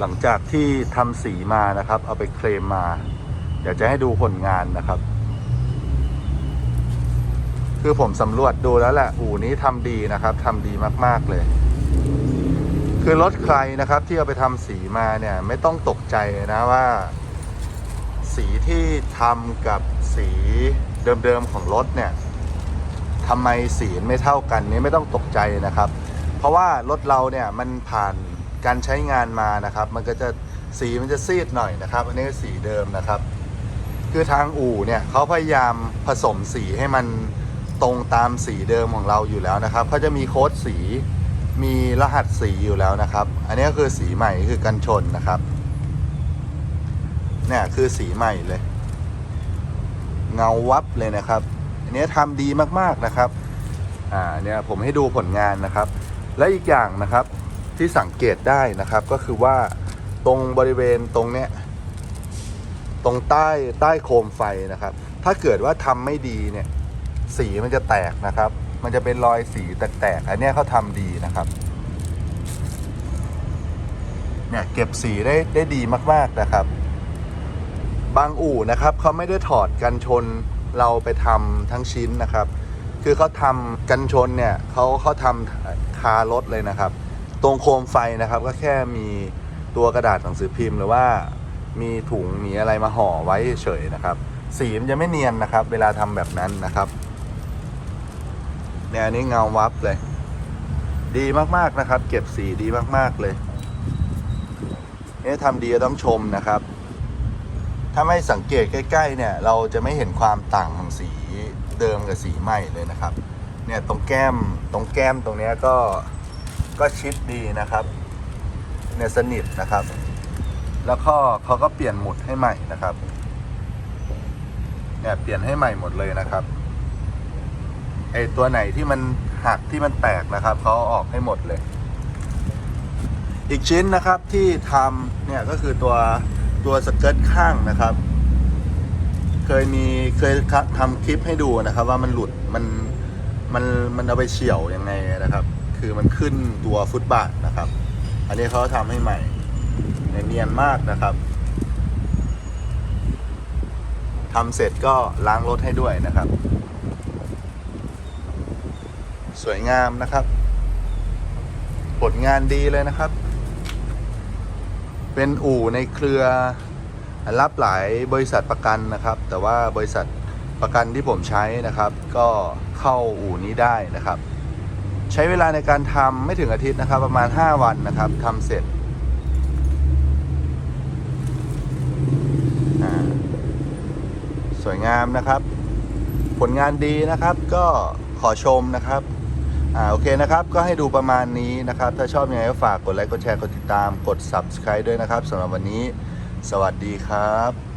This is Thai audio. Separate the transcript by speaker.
Speaker 1: หลังจากที่ทำสีมานะครับ เอาไปเคลมมา เดี๋ยวจะให้ดูผลงานนะครับ คือผมสำรวจดูแล้วแหละอู่นี้ทำดีนะครับทำดีมากๆเลย คือรถใครนะครับที่เอาไปทำสีมาเนี่ย ไม่ต้องตกใจนะว่า สีที่ทำกับสีเดิมๆของรถเนี่ยทำไมสีไม่เท่ากันนี้ไม่ต้องตกใจนะครับ เพราะว่ารถเราเนี่ยมันผ่าน การใช้งานมานะครับ มันก็จะสีมันจะซีดหน่อยนะครับ อันนี้ก็สีเดิมนะครับ คือทางอู่เนี่ยเขาพยายามผสมสีให้มันตรงตามสีเดิมของเราอยู่แล้วนะครับเขาจะมีโค้ดสีมีรหัสสีอยู่แล้วนะครับ อันนี้ก็คือสีใหม่คือกันชนนะครับเนี่ยคือสีใหม่เลย เงาวับเลยนะครับ อันนี้ทำดีมากๆนะครับ อ่าเนี่ยผมให้ดูผลงานนะครับ และอีกอย่างนะครับ ที่สังเกตได้นะครับก็คือว่าตรงบริเวณตรงเนี้ยตรงใต้ใต้โคมไฟนะครับ ถ้าเกิดว่าทำไม่ดีเนี่ย สีมันจะแตกนะครับ มันจะเป็นรอยสีแตกๆอันนี้เขาทำดีนะครับเนี่ยเก็บสีได้ได้ดีมากๆนะครับ บางอู่นะครับเขาไม่ได้ถอดกันชนเราไปทำทั้งชิ้นนะครับ คือเขาทำกันชนเนี่ยเขาเขาทำคารถเลยนะครับ ตรงโคมไฟนะครับ ก็แค่มีตัวกระดาษหนังสือพิมพ์ หรือว่ามีถุงมีอะไรมาห่อไว้เฉยนะครับ สีมันจะไม่เนียนนะครับ เวลาทำแบบนั้นนะครับเนี่ยอันนี้เงาวับเลย ดีมากๆนะครับ เก็บสีดีมากๆเลยเนี่ยทำดีต้องชมนะครับ ถ้าไม่สังเกตใกล้ ๆ เนี่ย เราจะไม่เห็นความต่างของสีเดิมกับสีใหม่เลยนะครับ เนี่ยตรงแก้มตรงแก้มตรงเนี้ยก็ ก็ชิดดีนะครับเนี่ยสนิทนะครับ แล้วก็เขาก็เปลี่ยนหมุดให้ใหม่นะครับเนี่ยเปลี่ยนให้ใหม่หมดเลยนะครับไอตัวไหนที่มันหักที่มันแตกนะครับเขาอาออกให้หมดเลย อีกชิ้นนะครับที่ทำเนี่ยก็คือตัวตัวสเกิร์ตข้างนะครับ เคยมีเคยทำคลิปให้ดูนะครับ ว่ามันหลุดมันมันมันเอาไปเฉี่ยวยังไงนะครับ คือมันขึ้นตัวฟุตบาทนะครับ อันนี้เขาทำให้ใหม่เนียนมากนะครับทำเสร็จก็ล้างรถให้ด้วยนะครับ สวยงามนะครับ ผลงานดีเลยนะครับ เป็นอู่ในเครือรับหลายบริษัทประกันนะครับ แต่ว่าบริษัทประกันที่ผมใช้นะครับ ก็เข้าอู่นี้ได้นะครับ ใช้เวลาในการทำไม่ถึงอาทิตย์นะครับ ประมาณ 5 วันนะครับทำเสร็จสวยงามนะครับ ผลงานดีนะครับก็ขอชมนะครับอ่าโอเคนะครับ ก็ให้ดูประมาณนี้นะครับ ถ้าชอบยังไงก็ฝากกดไลค์กดแชร์กดติดตามกด subscribe ด้วยนะครับสำหรับวันนี้ สวัสดีครับ